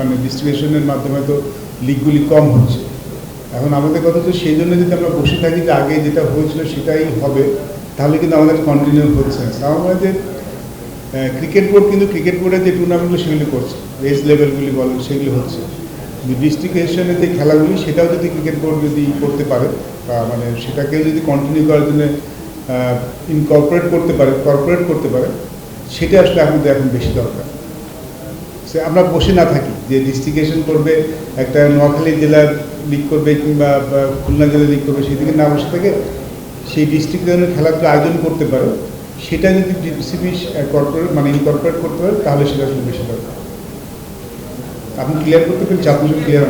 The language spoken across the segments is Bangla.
মানে ডিস্ট্রিবিউশনের মাধ্যমে তো লিগগুলি কম হচ্ছে। এখন আমাদের কথা হচ্ছে সেই জন্য যদি আমরা বসে থাকি যে আগে যেটা হয়েছিল সেটাই হবে, তাহলে কিন্তু আমাদের কন্টিনিউ হচ্ছে আমার মনে যে ক্রিকেট বোর্ড কিন্তু ক্রিকেট বোর্ডের যে টুর্নামেন্টগুলো সেগুলি করছে রেস লেভেলগুলি বলেন সেগুলি হচ্ছে। ডিস্ট্রিক্টেশনের যে খেলাগুলি, সেটাও যদি ক্রিকেট বোর্ড যদি করতে পারে, বা মানে সেটাকেও যদি কন্টিনিউ করার জন্য ইনকর্পোরেট করতে পারে কর্পোরেট করতে পারে, সেটা আসলে আমাদের এখন বেশি দরকার। সে আমরা বসে না থাকি, যে ডিস্ট্রিক্টেশন করবে, একটা নোয়াখালী জেলার লিগ করবে কিংবা খুলনা জেলার লিগ করবে, সেদিকে না বসে থাকে সেই ডিস্ট্রিক্ট লেভেলের খেলাগুলো আয়োজন করতে পারো। সেটা যদি ডিসিবি কর্পোরেট মানে ইনকর্পোরেট করতে পারে, তাহলে সেটা আসলে বেশি দরকার। আপনি ক্লিয়ার করতে পেরেছি ক্লিয়ার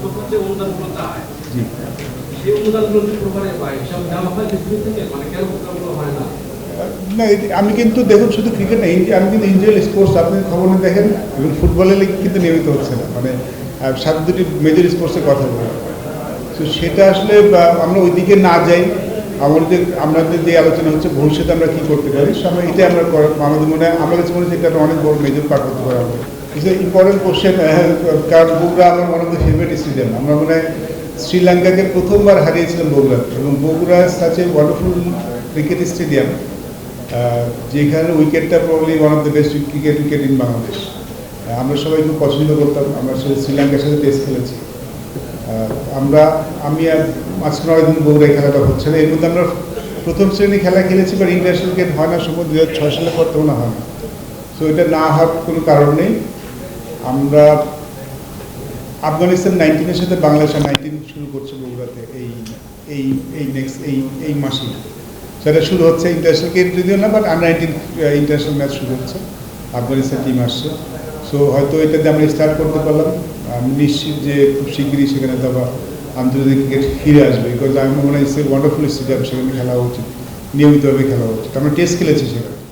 প্রথম যে অনুদানগুলো দেয় জি। প্রকারে পায় হিসাব দেওয়া হয় থেকে? মানে কেন হয় না? আমি কিন্তু দেখুন, শুধু ক্রিকেট আমি কিন্তু ইন্ডিয়াল স্পোর্টস আপনি খবর দেখেন, এবং ফুটবলের লিগ কিন্তু নিয়মিত হচ্ছে না। মানে সাত দুটি মেজর স্পোর্টসের কথা বলি। তো সেটা আসলে আমরা ওই দিকে না যাই, আমাদের আমাদের যে আলোচনা হচ্ছে, ভবিষ্যতে আমরা কী করতে পারি আমরা এটা আমরা আমাদের মনে হয় আমার কাছে মনে হচ্ছে এটা অনেক বড় মেজর পার্ট করতে পারে আমাদের। ইম্পর্টেন্ট কোশ্চেন কারণ বগুড়া আমার অফ দ্য ফেভারিট স্টেডিয়াম আমরা মনে হয় শ্রীলঙ্কাকে প্রথমবার হারিয়েছিলাম বগুড়া এবং Bogura such wonderful cricket stadium যেখানে উইকেটটা probably one of the best cricket wicket in Bangladesh আমরা সবাই খুব পছন্দ করতাম। আমরা সে শ্রীলঙ্কার সাথে টেস্ট খেলেছি। আমরা, আমি আর মাঝখানে নয় দিন বগুড়ায় খেলাটা হচ্ছে না। এর মধ্যে আমরা প্রথম শ্রেণি খেলা খেলেছি বা ইন্টারন্যাশনাল গেট হয় না সময় দু হাজার ছয় সালে পর তখন হয় না। সো এটা না হওয়ার কোনো কারণ নেই। আমরা আফগানিস্তান নাইনটিনের সাথে বাংলাদেশ নাইনটিন শুরু করছে বগুড়াতে এই এই এই নেক্সট এই এই মাসেই। সেটা শুরু হচ্ছে ইন্টারন্যাশনাল গেম যদিও না but under nineteen international match শুরু হচ্ছে। আফগানিস্তান টিম আসছে। সো হয়তো এটাতে আমরা স্টার্ট করতে পারলাম। আমি নিশ্চিত যে খুব শিগগিরই সেখানে আবার আন্তর্জাতিক ক্রিকেট ফিরে আসবে বিকজ আমি মনে হয় ওয়ান্ডারফুল স্টেডিয়াম সেখানে খেলা উচিত। নিয়মিতভাবে খেলা উচিত। আমরা টেস্ট খেলেছি সেখানে।